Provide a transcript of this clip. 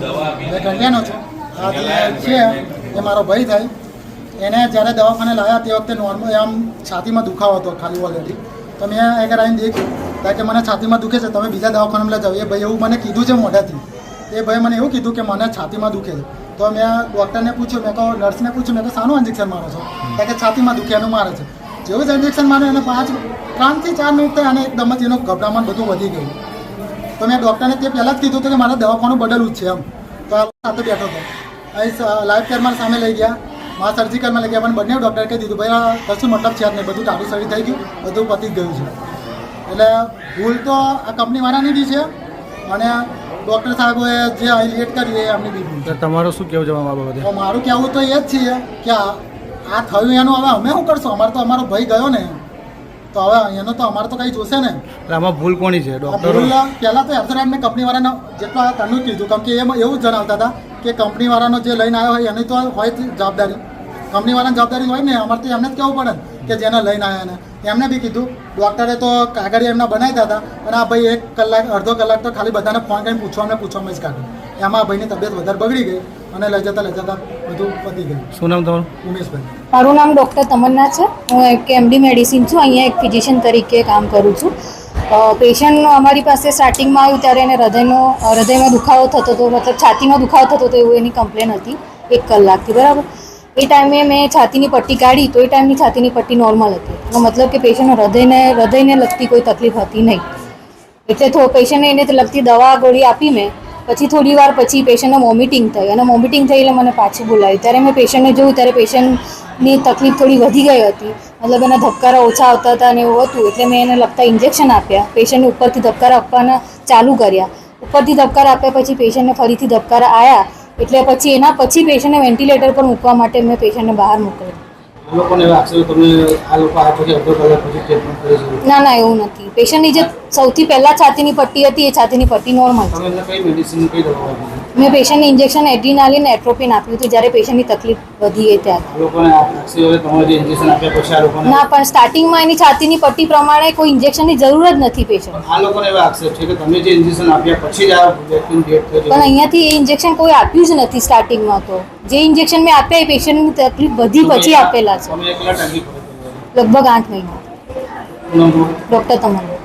એ કંડિયાનો છું. આ છે. એ મારો ભાઈ થાય. એને જ્યારે દવાખાને લાવ્યા તે વખતે નોર્મલ આમ છાતીમાં દુખાવો હતો ખાલી ઓલરેડી તો મેં આગળ આવીને દેખ્યું. કારણ કે મને છાતીમાં દુખે છે તમે બીજા દવાખાનામાં લઈ જાઓ. એ ભાઈ એવું મને કીધું છે મોઢાથી. એ ભાઈ મને એવું કીધું કે મને છાતીમાં દુખે છે. તો મેં ડૉક્ટરને પૂછ્યું મેં કહો નર્સને પૂછ્યું મેં કહો શાનું ઇન્જેક્શન મારો છો? કારણ કે છાતીમાં દુખે એનું મારે છે. જેવું જ ઇન્જેક્શન મારે એને પાંચ ત્રણથી ચાર મિનિટ થાય અને એકદમ જ એનો ગભરામણ બધું વધી ગયું. તો મેં ડૉક્ટરને તે પહેલાં જ કીધું હતું કે મારે દવાખાનું બદલવું જ છે એમ. તો આ સાથે બેઠો હતો. અહીં લાઈફ કેરમાં સામે લઈ ગયા. મા સર્જિકલમાં લઈ ગયા. પણ બંને ડૉક્ટરે કહી દીધું ભાઈ આ કશું મતલબ છે જ નહીં. બધું ટાળું સરી થઈ ગયું. બધું પતી જ ગયું છે. એટલે ભૂલ તો આ કંપનીવાળાની બી છે. અને ડૉક્ટર સાહેબોએ જે અહીં લેટ કરી એ એમની બી ભૂલ. તમારું શું કેવું જવાબ બાબતે? મારું કહેવું તો એ જ છે કે આ આ થયું એનું હવે અમે શું કરશું? અમારે તો અમારો ભાઈ ગયો ને. તો હવે અહીંયાનો તો અમારે તો કંઈ જોશે ને આમાં ભૂલ કોની છે ડોક્ટર ભૂલ પહેલાં તો એફસરાટ મેં કંપનીવાળાને જેટલો આ તનું કીધું કેમ કે એમાં એવું જણાવતા હતા કે કંપનીવાળાનો જે લઈને આવ્યો હોય એની તો હોય જવાબદારી. કંપનીવાળાની જવાબદારી હોય ને અમારે તો એમને જ કહેવું પડે કે જેને લઈને આવ્યા એને. એમને બી કીધું ડૉક્ટરે તો કાગળ એમના બનાવ્યા હતા અને આ ભાઈ એક કલાક અડધો કલાક તો ખાલી બધાને ફોન કરીને પૂછવામાં ને પૂછવામાં જ કાઢ્યું. એમાં આ ભાઈની તબિયત વધારે બગડી ગઈ. અને લઈ જતા લઈ જતા બધું પતી ગયું. શું નામ તમારું? ઉમેશભાઈ. મારું નામ ડૉક્ટર તમન્ના છે. હું એક એમડી મેડિસિન છું. અહીંયા એક ફિઝિશિયન તરીકે કામ કરું છું. પેશન્ટ અમારી પાસે સ્ટાર્ટિંગમાં આવ્યું ત્યારે એને હૃદયનો હૃદયમાં દુખાવો થતો હતો. મતલબ છાતીમાં દુખાવો થતો હતો એવું એની કમ્પ્લેન હતી એક કલાકથી બરાબર? એ ટાઈમે મેં છાતીની પટ્ટી કાઢી તો એ ટાઈમની છાતીની પટ્ટી નોર્મલ હતી. એનો મતલબ કે પેશન્ટને હૃદયને હૃદયને લગતી કોઈ તકલીફ હતી નહીં. એટલે થો પેશન્ટને એને લગતી દવા ગોળી આપી મેં. પછી થોડી વાર પછી પેશન્ટને વોમિટિંગ થઈ અને વોમિટિંગ થઈ એટલે મને પાછું બોલાવ્યું ત્યારે મેં પેશન્ટને જોયું, ત્યારે પેશન્ટની તકલીફ થોડી વધી ગઈ હતી. મતલબ એના ધબકારા ઓછા આવતા હતા અને એવું હતું. એટલે મેં એને લગતા ઇન્જેક્શન આપ્યા. પેશન્ટને ઉપરથી ધબકારા આપવાના ચાલુ કર્યા. ઉપરથી ધબકારા આપ્યા પછી પેશન્ટને ફરીથી ધબકારા આવ્યા એટલે પછી એના પછી પેશન્ટને વેન્ટિલેટર પર મૂકવા માટે મેં પેશન્ટને બહાર મોકલ્યો. ના ના એવું નથી. પેશન્ટની જે સૌથી પહેલાં છાતીની પટ્ટી હતી એ છાતીની પટ્ટી નોર્મલ છે. મેં પેશન્ટને ઇન્જેક્શન એડ્રીનાલિન એટ્રોપિન આપ્યું હતું. જ્યારે પેશન્ટની તકલીફ વધી ગઈ ત્યારે. તમારે ના પણ સ્ટાર્ટિંગમાં એની છાતીની પટ્ટી પ્રમાણે કોઈ ઇન્જેક્શનની જરૂર જ નથી પેશન્ટ આ લોકોને એવા આક્ષેપ છે કે તમે જે ઇન્જેક્શન આપ્યા પછી જ આ વ્યક્તિની ડેથ પણ અહીંયાથી એ ઇન્જેક્શન કોઈ આપ્યું જ નથી સ્ટાર્ટિંગમાં તો. જે ઇન્જેક્શન મેં આપ્યા એ પેશન્ટની તકલીફ વધી પછી આપેલા છે. લગભગ આઠ મહિના. ડૉક્ટર તમને